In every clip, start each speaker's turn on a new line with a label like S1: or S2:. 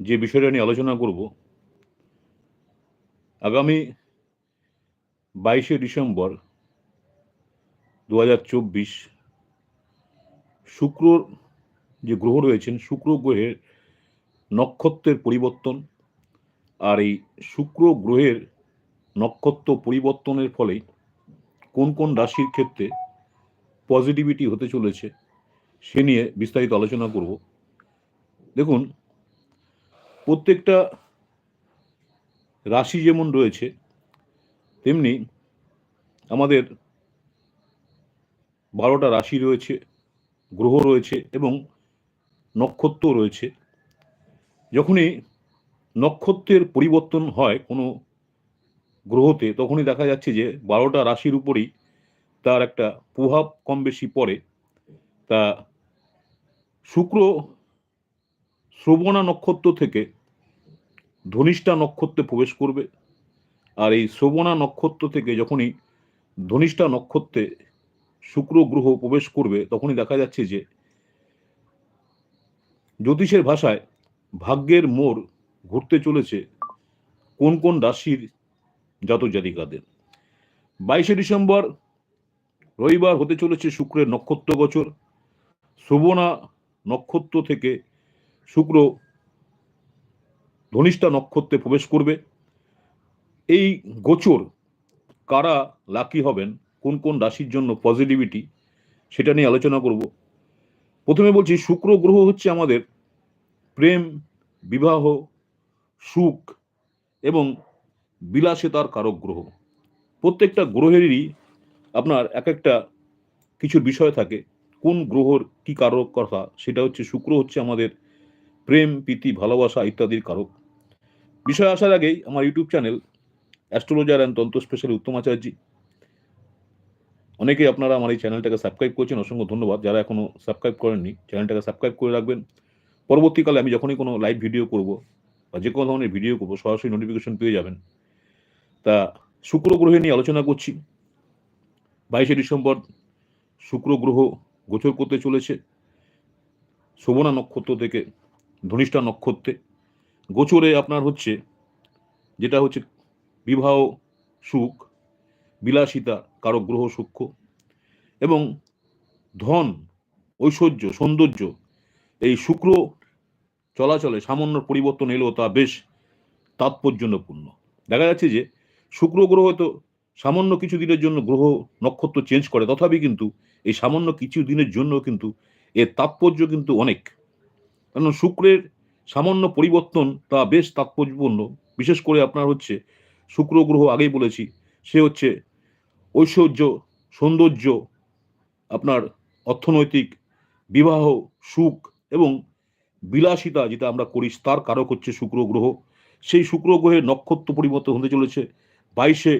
S1: যে বিষয়টা নিয়ে আলোচনা করব, আগামী বাইশে ডিসেম্বর দু হাজার চব্বিশ শুক্র যে গ্রহ রয়েছেন, শুক্র গ্রহের নক্ষত্রের পরিবর্তন আর এই শুক্র গ্রহের নক্ষত্র পরিবর্তনের ফলে কোন কোন রাশির ক্ষেত্রে পজিটিভিটি হতে চলেছে, সে নিয়ে বিস্তারিত আলোচনা করব। দেখুন প্রত্যেকটা রাশি যেমন রয়েছে, তেমনি আমাদের বারোটা রাশি রয়েছে, গ্রহ রয়েছে এবং নক্ষত্র রয়েছে। যখনই নক্ষত্রের পরিবর্তন হয় কোনো গ্রহতে, তখনই দেখা যাচ্ছে যে বারোটা রাশির উপরই তার একটা প্রভাব কম বেশি পড়ে। তা শুক্র, শ্রবণা নক্ষত্র থেকে ধনিষ্ঠা নক্ষত্রে প্রবেশ করবে। আর এই শ্রবণা নক্ষত্র থেকে যখনই ধনিষ্ঠা নক্ষত্রে শুক্র গ্রহ প্রবেশ করবে, তখনই দেখা যাচ্ছে যে জ্যোতিষের ভাষায় ভাগ্যের মোড় ঘুরতে চলেছে কোন কোন রাশির জাতক জাতিকাদের। বাইশে ডিসেম্বর রবিবার হতে চলেছে শুক্রের নক্ষত্র গোচর। শ্রবণা নক্ষত্র থেকে শুক্র ধনিষ্ঠা নক্ষত্রে প্রবেশ করবে। এই গোচর কারা লাকি হবেন, কোন কোন রাশির জন্য পজিটিভিটি সেটা নিয়ে আলোচনা করব। প্রথমে বলছি, শুক্র গ্রহ হচ্ছে আমাদের প্রেম, বিবাহ, সুখ এবং বিলাসিতার কারক গ্রহ। প্রত্যেকটা গ্রহেরই আপনার এক একটা কিছু বিষয় থাকে, কোন গ্রহর কি কারক কথা সেটা হচ্ছে শুক্র হচ্ছে আমাদের প্রেম, প্রীতি, ভালোবাসা ইত্যাদির কারক। বিষয় আসার আগেই আমার YouTube channel astrologer and tantra special Uttam Acharya. অনেকেই আপনারা আমার এই চ্যানেলটাকে সাবস্ক্রাইব করছেন, অসংখ্য ধন্যবাদ। যারা এখনও সাবস্ক্রাইব করেননি, চ্যানেলটাকে সাবস্ক্রাইব করে রাখবেন। পরবর্তীকালে আমি যখনই কোনো লাইভ ভিডিও করব বা যে কোনো ধরনের ভিডিও করব, সরাসরি নোটিফিকেশন পেয়ে যাবেন। তা শুক্র গ্রহে নিয়ে আলোচনা করছি। বাইশে ডিসেম্বর শুক্র গ্রহ গোচর করতে চলেছে। শোভনা নক্ষত্র থেকে, ধনিষ্ঠা নক্ষত্রে। গোচরে আপনার হচ্ছে যেটা হচ্ছে বিবাহ সুখ, বিলাসিতা কারক গ্রহ সূক্ষ্ম এবং ধন, ঐশ্বর্য, সৌন্দর্য, এই শুক্র চলাচলে সামান্য পরিবর্তন এলেও তা বেশ তাৎপর্যপূর্ণ। দেখা যাচ্ছে যে শুক্র গ্রহ তো সামান্য কিছু দিনের জন্য গ্রহ নক্ষত্র চেঞ্জ করে, তথাপি কিন্তু এই সামান্য কিছু দিনের জন্য কিন্তু এর তাৎপর্য কিন্তু অনেক। কারণ শুক্রের সামান্য পরিবর্তন তা বেশ তাৎপর্যপূর্ণ। বিশেষ করে আপনার হচ্ছে শুক্র গ্রহ আগেই বলেছি, সে হচ্ছে ঐশ্বর্য, সৌন্দর্য, আপনার অর্থনৈতিক বিবাহ, সুখ এবং বিলাসিতা যেটা আমরা করি, তার কারক হচ্ছে শুক্র গ্রহ। সেই শুক্র গ্রহের নক্ষত্র পরিবর্তন হতে চলেছে বাইশে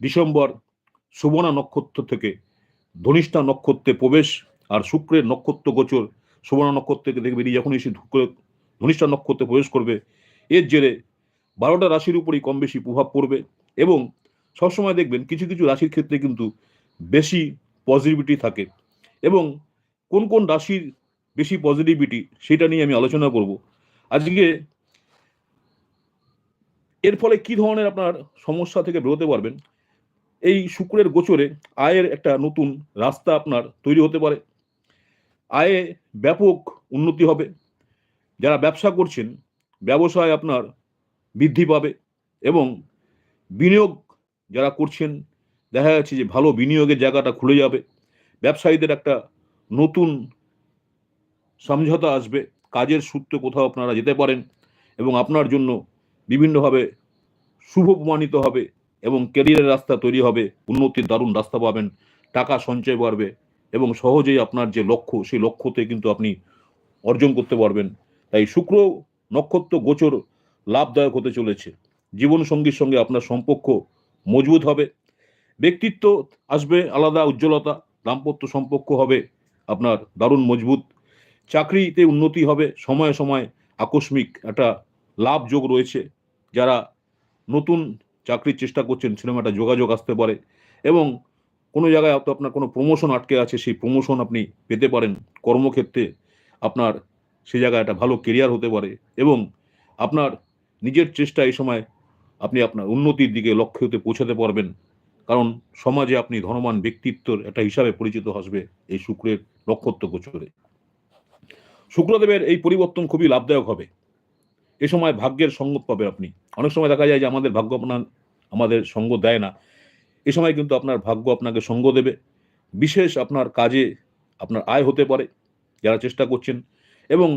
S1: ডিসেম্বর শোভনা নক্ষত্র থেকে ধনিষ্ঠা নক্ষত্রে প্রবেশ, আর শুক্রের নক্ষত্র গোচর শোভনা নক্ষত্র থেকে দেখবে বেরিয়ে যখন এসে ধনিষ্ঠা নক্ষত্রে প্রবেশ করবে। এর জেরে বারোটা রাশির উপরেই কম বেশি প্রভাব পড়বে এবং সবসময় দেখবেন কিছু কিছু রাশির ক্ষেত্রে কিন্তু বেশি পজিটিভিটি থাকে এবং কোন কোন রাশির বেশি পজিটিভিটি সেটা নিয়ে আমি আলোচনা করব। আজকে এর ফলে কি ধরনের আপনার সমস্যা থেকে বেরোতে পারবেন? এই শুক্রের গোচরে আয়ের একটা নতুন রাস্তা আপনার তৈরি হতে পারে। আয়ে ব্যাপক উন্নতি হবে। যারা ব্যবসা করছেন, ব্যবসায় আপনার বৃদ্ধি পাবে এবং বিনিয়োগ যারা করছেন, দেখা যাচ্ছে যে ভালো বিনিয়োগের জায়গাটা খুলে যাবে। ব্যবসায়ীদের একটা নতুন সমঝোতা আসবে, কাজের সূত্রে কোথাও আপনারা যেতে পারেন এবং আপনার জন্য বিভিন্নভাবে শুভ প্রমাণিত হবে এবং ক্যারিয়ারের রাস্তা তৈরি হবে, উন্নতির দারুণ রাস্তা পাবেন, টাকা সঞ্চয় বাড়বে এবং সহজেই আপনার যে লক্ষ্য, সেই লক্ষ্যতে কিন্তু আপনি অর্জন করতে পারবেন। তাই শুক্র নক্ষত্র গোচর লাভদায়ক হতে চলেছে। জীবন সঙ্গীর সঙ্গে আপনার সম্পর্ক মজবুত হবে। ব্যক্তিত্ব আসবে আলাদা উজ্জ্বলতা, দাম্পত্য সম্পর্ক হবে আপনার দারুণ মজবুত। চাকরিতে উন্নতি হবে, সময়ে সময়ে আকস্মিক একটা লাভ যোগ রয়েছে। যারা নতুন চাকরির চেষ্টা করছেন একটা যোগাযোগ আসতে পারে এবং কোনো জায়গায় হয়তো আপনার কোনো প্রমোশন আটকে আছে, সেই প্রমোশন আপনি পেতে পারেন। কর্মক্ষেত্রে আপনার সে জায়গায় একটা ভালো কেরিয়ার হতে পারে এবং আপনার নিজের চেষ্টা এই সময় আপনি আপনার উন্নতির দিকে লক্ষ্যতে পৌঁছাতে পারবেন। কারণ সমাজে আপনি ধনবান ব্যক্তিত্বর একটা হিসাবে পরিচিত আসবে এই শুক্রের নক্ষত্র গোচরে। শুক্রদেবের এই পরিবর্তন খুবই লাভদায়ক হবে। এ সময় ভাগ্যের সঙ্গত পাবে আপনি। অনেক সময় দেখা যায় যে আমাদের ভাগ্য আপনার, আমাদের সঙ্গ দেয় না। এ সময় কিন্তু আপনার ভাগ্য আপনাকে সঙ্গ দেবে। বিশেষ আপনার কাজে আপনার আয় হতে পারে। যারা চেষ্টা করছেন এবং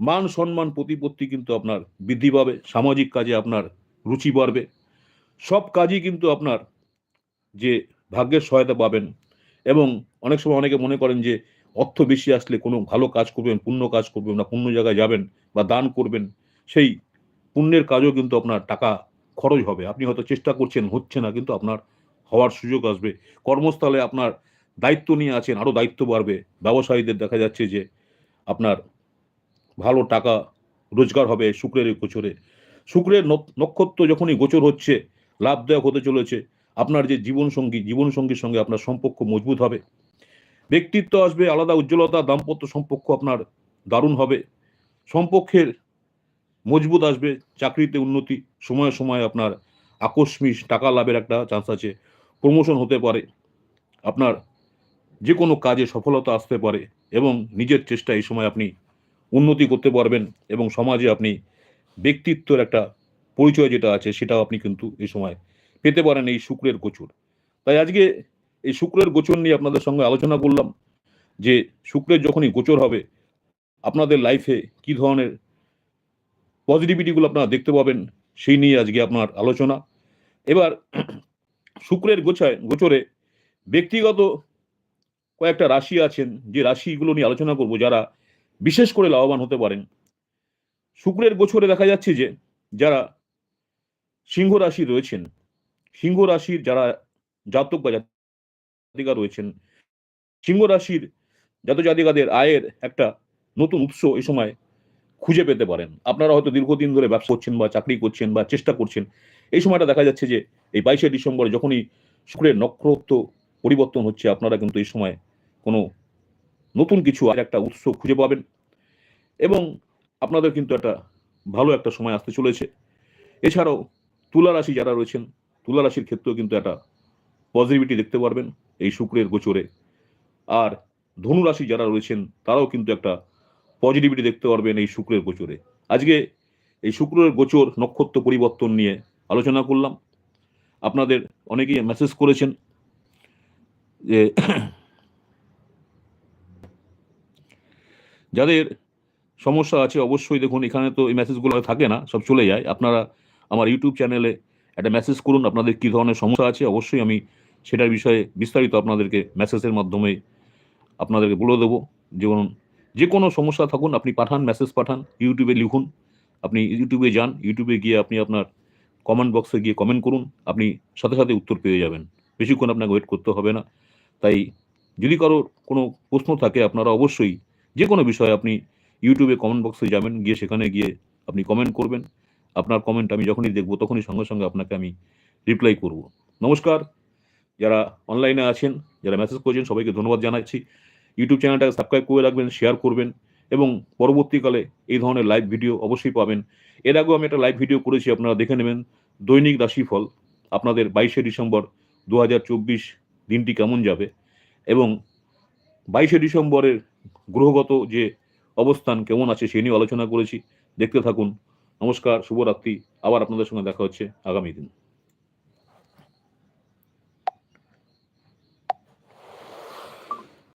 S1: মান সম্মান প্রতিপত্তি কিন্তু আপনার বৃদ্ধি পাবে, সামাজিক কাজে আপনার রুচি বাড়বে। সব কাজই কিন্তু আপনার যে ভাগ্যের সহায়তা পাবেন এবং অনেক সময় অনেকে মনে করেন যে অর্থ বেশি আসলে কোনো ভালো কাজ করবেন, পুণ্য কাজ করবেন না পুণ্য জায়গায় যাবেন বা দান করবেন, সেই পুণ্যের কাজও কিন্তু আপনার টাকা খরচ হবে। আপনি হয়তো চেষ্টা করছেন, হচ্ছে না, কিন্তু আপনার হওয়ার সুযোগ আসবে। কর্মস্থলে আপনার দায়িত্ব নিয়ে আছেন, আরও দায়িত্ব বাড়বে। ব্যবসায়ীদের দেখা যাচ্ছে যে আপনার ভালো টাকা রোজগার হবে শুক্রের গোচরে। শুক্রের নক্ষত্র যখনই গোচর হচ্ছে, লাভদায়ক হতে চলেছে, আপনার যে জীবনসঙ্গী, জীবনসঙ্গীর সঙ্গে আপনার সম্পর্ক মজবুত হবে। ব্যক্তিত্ব আসবে, আলাদা উজ্জ্বলতা, দাম্পত্য সম্পর্ক আপনার দারুণ হবে। সম্পর্কের মজবুত আসবে, চাকরিতে উন্নতি, সময়ে সময়ে আপনার আকস্মিক টাকা লাভের একটা চান্স আছে। প্রমোশন হতে পারে, আপনার যে কোনো কাজে সফলতা আসতে পারে এবং নিজের চেষ্টা এই সময় আপনি উন্নতি করতে পারবেন এবং সমাজে আপনি ব্যক্তিত্বের একটা পরিচয় যেটা আছে সেটাও আপনি কিন্তু এই সময় পেতে পারেন এই শুক্রের গোচর। তাই আজকে এই শুক্রের গোচর নিয়ে আপনাদের সঙ্গে আলোচনা করলাম যে শুক্রের যখনই গোচর হবে, আপনাদের লাইফে কি ধরনের পজিটিভিটিগুলো আপনারা দেখতে পাবেন সেই নিয়ে আজকে আপনার আলোচনা। এবার শুক্রের গোছায় গোচরে ব্যক্তিগত কয়েকটা রাশি আছেন, যে রাশিগুলো নিয়ে আলোচনা করব যারা বিশেষ করে লাভবান হতে পারেন। শুক্রের গোচরে দেখা যাচ্ছে যে, যারা সিংহ রাশি রয়েছেন, সিংহ রাশির যারা জাতক বা জাতিকা রয়েছেন, সিংহ রাশির জাত জাতিকাদের আয়ের একটা নতুন উৎস এই সময় খুঁজে পেতে পারেন। আপনারা হয়তো দীর্ঘদিন ধরে ব্যবসা করছেন বা চাকরি করছেন বা চেষ্টা করছেন, এই সময়টা দেখা যাচ্ছে যে, এই বাইশে ডিসেম্বরে যখনই শুক্রের নক্ষত্র পরিবর্তন হচ্ছে, আপনারা কিন্তু এই সময় কোনো নতুন কিছু আর একটা উৎস খুঁজে পাবেন। এবং আপনাদের কিন্তু একটা ভালো একটা সময় আসতে চলেছে। এছাড়াও তুলা রাশি যারা রয়েছেন, তুলা রাশির ক্ষেত্রেও কিন্তু একটা পজিটিভিটি দেখতে পারবেন এই শুক্রের গোচরে। আর ধনু রাশি যারা রয়েছেন, তারাও কিন্তু একটা পজিটিভিটি দেখতে পারবেন এই শুক্রের গোচরে। আজকে এই শুক্রের গোচর নক্ষত্র পরিবর্তন নিয়ে আলোচনা করলাম। আপনাদের অনেকেই মেসেজ করেছেন যে যাদের সমস্যা আছে, অবশ্যই দেখুন, এখানে তো এই মেসেজগুলো থাকে না, সব চলে যায়। আপনারা আমার ইউটিউব চ্যানেলে একটা মেসেজ করুন, আপনাদের কী ধরনের সমস্যা আছে, অবশ্যই আমি সেটার বিষয়ে বিস্তারিত আপনাদেরকে মেসেজের মাধ্যমে আপনাদেরকে বলে দেবো। যেমন, যে কোনো সমস্যা থাকুন, আপনি পাঠান মেসেজ পাঠান ইউটিউবে লিখুন, আপনি ইউটিউবে যান ইউটিউবে গিয়ে আপনি আপনার কমেন্ট বক্সে গিয়ে কমেন্ট করুন, আপনি সাথে সাথে উত্তর পেয়ে যাবেন। বেশিক্ষণ আপনাকে ওয়েট করতে হবে না। তাই যদি কারোর কোনো প্রশ্ন থাকে, আপনারা অবশ্যই যে কোনো বিষয়ে আপনি ইউটিউবে কমেন্ট বক্সে যাবেন, গিয়ে সেখানে গিয়ে আপনি কমেন্ট করবেন। আপনার কমেন্ট আমি যখনই দেখব, তখনই সঙ্গে সঙ্গে আপনাকে আমি রিপ্লাই করব। নমস্কার। যারা অনলাইনে আছেন, যারা মেসেজ করছেন, সবাইকে ধন্যবাদ জানাচ্ছি। ইউটিউব চ্যানেলটাকে সাবস্ক্রাইব করে রাখবেন শেয়ার করবেন এবং পরবর্তীকালে এই ধরনের লাইভ ভিডিও অবশ্যই পাবেন। এর আগেও আমি একটা লাইভ ভিডিও করেছি, আপনারা দেখে নেবেন। দৈনিক রাশিফল, আপনাদের বাইশে ডিসেম্বর দু হাজার চব্বিশ দিনটি কেমন যাবে এবং বাইশে ডিসেম্বরের গ্রহগত যে অবস্থান কেমন আছে সে নিয়ে আলোচনা করেছি। দেখতে থাকুন। নমস্কার, শুভরাত্রি। আবার আপনাদের সঙ্গে দেখা হচ্ছে আগামী দিন।